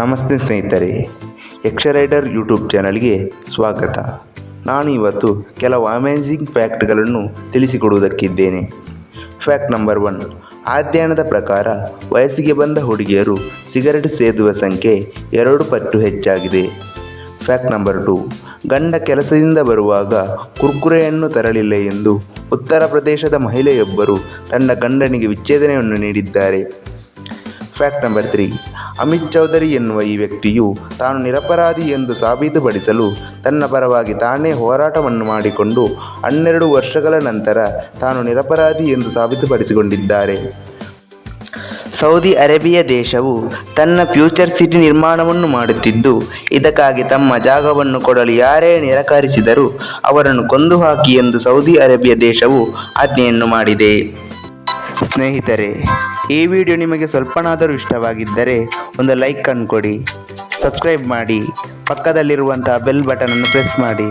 ನಮಸ್ತೆ ಸ್ನೇಹಿತರೆ, ಯಕ್ಷರೈಡರ್ ಯೂಟ್ಯೂಬ್ ಚಾನಲ್ಗೆ ಸ್ವಾಗತ. ನಾನು ಇವತ್ತು ಕೆಲವು ಅಮೇಜಿಂಗ್ ಫ್ಯಾಕ್ಟ್ಗಳನ್ನು ತಿಳಿಸಿಕೊಡುವುದಕ್ಕಿದ್ದೇನೆ. ಫ್ಯಾಕ್ಟ್ ನಂಬರ್ ಒನ್ ಅಧ್ಯಯನದ ಪ್ರಕಾರ ವಯಸ್ಸಿಗೆ ಬಂದ ಹುಡುಗಿಯರು ಸಿಗರೆಟ್ ಸೇದುವ ಸಂಖ್ಯೆ ಎರಡು ಪಟ್ಟು ಹೆಚ್ಚಾಗಿದೆ. ಫ್ಯಾಕ್ಟ್ ನಂಬರ್ ಟು ಗಂಡ ಕೆಲಸದಿಂದ ಬರುವಾಗ ಕುರ್ಕುರೆಯನ್ನು ತರಲಿಲ್ಲ ಎಂದು ಉತ್ತರ ಪ್ರದೇಶದ ಮಹಿಳೆಯೊಬ್ಬರು ತನ್ನ ಗಂಡನಿಗೆ ವಿಚ್ಛೇದನೆಯನ್ನು ನೀಡಿದ್ದಾರೆ. Fact number three Amit Chaudhary ಎನ್ನುವ ಈ ವ್ಯಕ್ತಿಯು ತಾನು ನಿರಪರಾಧಿ ಎಂದು ಸಾಬೀತುಪಡಿಸಲು ತನ್ನ ಪರವಾಗಿ ತಾನೇ ಹೋರಾಟವನ್ನು ಮಾಡಿಕೊಂಡು ಹನ್ನೆರಡು ವರ್ಷಗಳ ನಂತರ ತಾನು ನಿರಪರಾಧಿ ಎಂದು ಸಾಬೀತುಪಡಿಸಿಕೊಂಡಿದ್ದಾರೆ. ಸೌದಿ ಅರೇಬಿಯಾ ದೇಶವು ತನ್ನ ಫ್ಯೂಚರ್ ಸಿಟಿ ನಿರ್ಮಾಣವನ್ನು ಮಾಡುತ್ತಿದ್ದು, ಇದಕ್ಕಾಗಿ ತಮ್ಮ ಜಾಗವನ್ನು ಕೊಡಲು ಯಾರೇ ನಿರಾಕರಿಸಿದರೂ ಅವರನ್ನು ಕೊಂದು ಹಾಕಿ ಎಂದು ಸೌದಿ ಅರೇಬಿಯಾ ದೇಶವು ಆಜ್ಞೆಯನ್ನು ಮಾಡಿದೆ. ಸ್ನೇಹಿತರೆ, ಈ ವಿಡಿಯೋ ನಿಮಗೆ ಸ್ವಲ್ಪನಾದರೂ ಇಷ್ಟವಾಗಿದ್ದರೆ ಒಂದು ಲೈಕ್ ಅನ್ನು ಕೊಡಿ, ಸಬ್ಸ್ಕ್ರೈಬ್ ಮಾಡಿ, ಪಕ್ಕದಲ್ಲಿರುವಂತಹ ಬೆಲ್ ಬಟನನ್ನು ಪ್ರೆಸ್ ಮಾಡಿ.